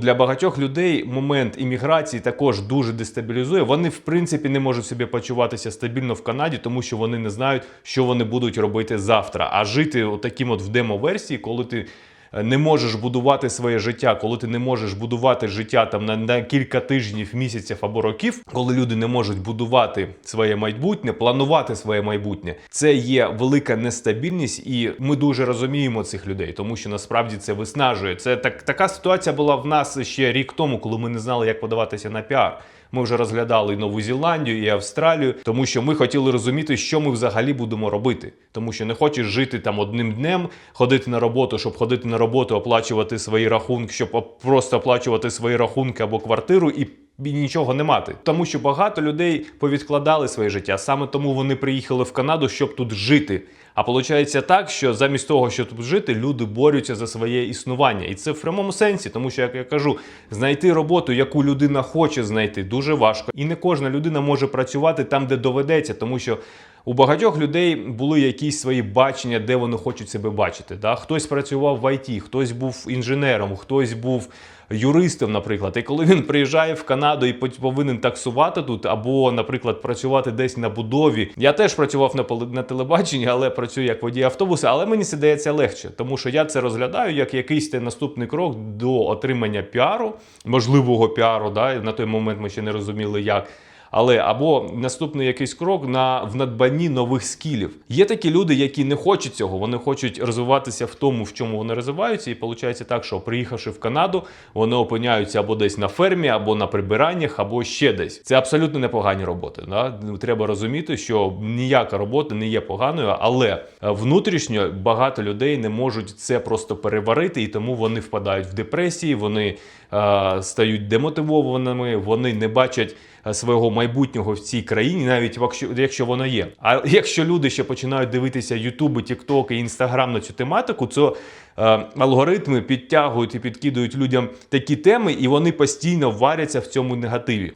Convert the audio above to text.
Для багатьох людей момент імміграції також дуже дестабілізує. Вони в принципі не можуть собі почуватися стабільно в Канаді, тому що вони не знають, що вони будуть робити завтра. А жити отаким от в демо-версії, коли ти не можеш будувати своє життя, коли ти не можеш будувати життя там на, на кілька тижнів, місяців або років, коли люди не можуть будувати своє майбутнє, планувати своє майбутнє, це є велика нестабільність, і ми дуже розуміємо цих людей, тому що насправді це виснажує. Це так така ситуація була в нас ще рік тому, коли ми не знали, як подаватися на піар. Ми вже розглядали і Нову Зеландію, і Австралію, тому що ми хотіли розуміти, що ми взагалі будемо робити. Тому що не хочеш жити там одним днем, ходити на роботу, щоб ходити на роботу, оплачувати свої рахунки, щоб просто оплачувати свої рахунки або квартиру і. І нічого не мати, тому що багато людей повідкладали своє життя. Саме тому вони приїхали в Канаду, щоб тут жити. А виходить так, що замість того, щоб тут жити, люди борються за своє існування, і це в прямому сенсі, тому що як я кажу, знайти роботу, яку людина хоче знайти, дуже важко. І не кожна людина може працювати там, де доведеться, тому що у багатьох людей були якісь свої бачення, де вони хочуть себе бачити. Да? Хтось працював в ІТ, хтось був інженером, хтось був юристом, наприклад. І коли він приїжджає в Канаду і повинен таксувати тут, або, наприклад, працювати десь на будові. Я теж працював на, на телебаченні, але працюю як водій автобуса. Але мені це дається легше, тому що я це розглядаю як якийсь те наступний крок до отримання піару, можливого піару. Да? На той момент ми ще не розуміли, як. Але або наступний якийсь крок на в надбанні нових скілів. Є такі люди, які не хочуть цього, вони хочуть розвиватися в тому, в чому вони розвиваються, і виходить так, що приїхавши в Канаду, вони опиняються або десь на фермі, або на прибираннях, або ще десь. Це абсолютно непогані роботи. Да? Треба розуміти, що ніяка робота не є поганою, але е, внутрішньо багато людей не можуть це просто переварити, і тому вони впадають в депресії, вони е, стають демотивованими, вони не бачать свого майбутнього в цій країні, навіть якщо воно є. А якщо люди ще починають дивитися Ютуби, Тіктоки, Інстаграм на цю тематику, то е, алгоритми підтягують і підкидують людям такі теми, і вони постійно варяться в цьому негативі.